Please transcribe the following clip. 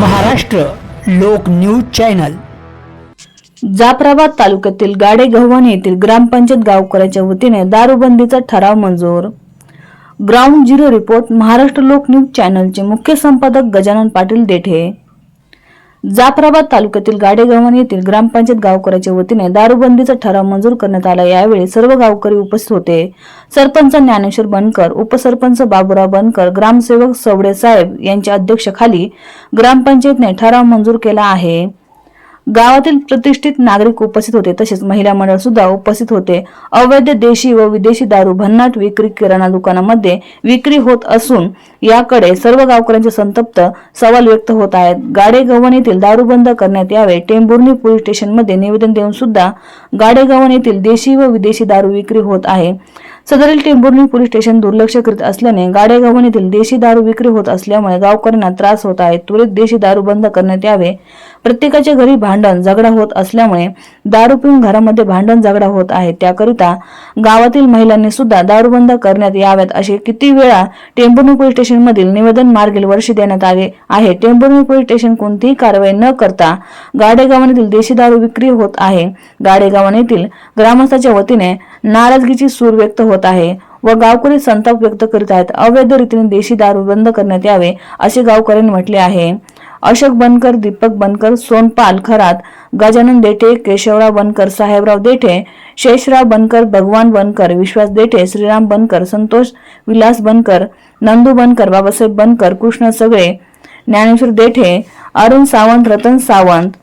महाराष्ट्र लोक news channel. Jafrabad तालुक्यातील गाडे गव्हाण येथील ग्रामपंचायत गावकऱ्याच्या वतीने दारूबंदीचा ठराव मंजूर. ग्राउंड झिरो रिपोर्ट महाराष्ट्र लोक न्यूज चॅनलचे मुख्य संपादक गजानन पाटील देठे. जाफराबाद तालुक्यातील गाडेगव्हाण येथील ग्रामपंचायत गावकऱ्याच्या वतीने दारूबंदीचा ठराव मंजूर करण्यात आला. यावेळी सर्व गावकरी उपस्थित होते. सरपंच ज्ञानेश्वर बनकर उपसरपंच बाबुराव बनकर ग्रामसेवक सवडे साहेब यांच्या अध्यक्षखाली ग्रामपंचायतने ठराव मंजूर केला आहे. गावातील प्रतिष्ठित नागरिक उपस्थित होते. तसेच महिला मंडळ सुद्धा उपस्थित होते. अवैध देशी व विदेशी दारू भन्नाट विक्री किराणा दुकानामध्ये विक्री होत असून याकडे सर्व गावकऱ्यांचे संतप्त सवाल व्यक्त होत आहेत. गाडेगव्हाण येथील दारू बंद करण्यात यावे. टेंभुर्णी पोलीस स्टेशनमध्ये निवेदन देऊन सुद्धा गाडेगव्हाण येथील देशी व विदेशी दारू विक्री होत आहे. सदरील टेंभुर्णी पोलीस स्टेशन दुर्लक्ष करीत असल्याने गाडेगव्हाण येथील देशी दारू विक्री होत असल्यामुळे गावकऱ्यांना त्रास होत आहे. त्वरित देशी दारू बंद करण्यात यावे. प्रत्येकाच्या घरी भांडण झगडा होत असल्यामुळे दारू पिऊन घरामध्ये भांडण झगडा होत आहे. त्याकरिता गावातील महिलांनी सुद्धा दारू बंद करण्यात याव्यात असे किती वेळा टेंभुर्णी पोलीस स्टेशन मधील निवेदन मार्गील वर्षी देण्यात आले आहे. टेंभुर्णी पोलीस स्टेशन कोणतीही कारवाई न करता गाडेगावान देशी दारू विक्री होत आहे. गाडेगावान ग्रामस्थाच्या वतीने नाराजगीची सूर व्यक्त होत आहे. व गावकरी संताप व्यक्त करीत आहेत. अवैध रीतीने देशी दारू बंद करण्यात यावे असे गावकऱ्यांनी म्हटले आहे. अशोक बनकर दीपक बनकर सोनपाल खरात गजानन देठे केशवराव बनकर साहेबराव देठे शेषराव बनकर भगवान बनकर विश्वास देठे श्रीराम बनकर संतोष विलास बनकर नंदू बनकर बाबासाहेब बनकर कृष्ण सगळे ज्ञानेश्वर देठे अरुण सावंत रतन सावंत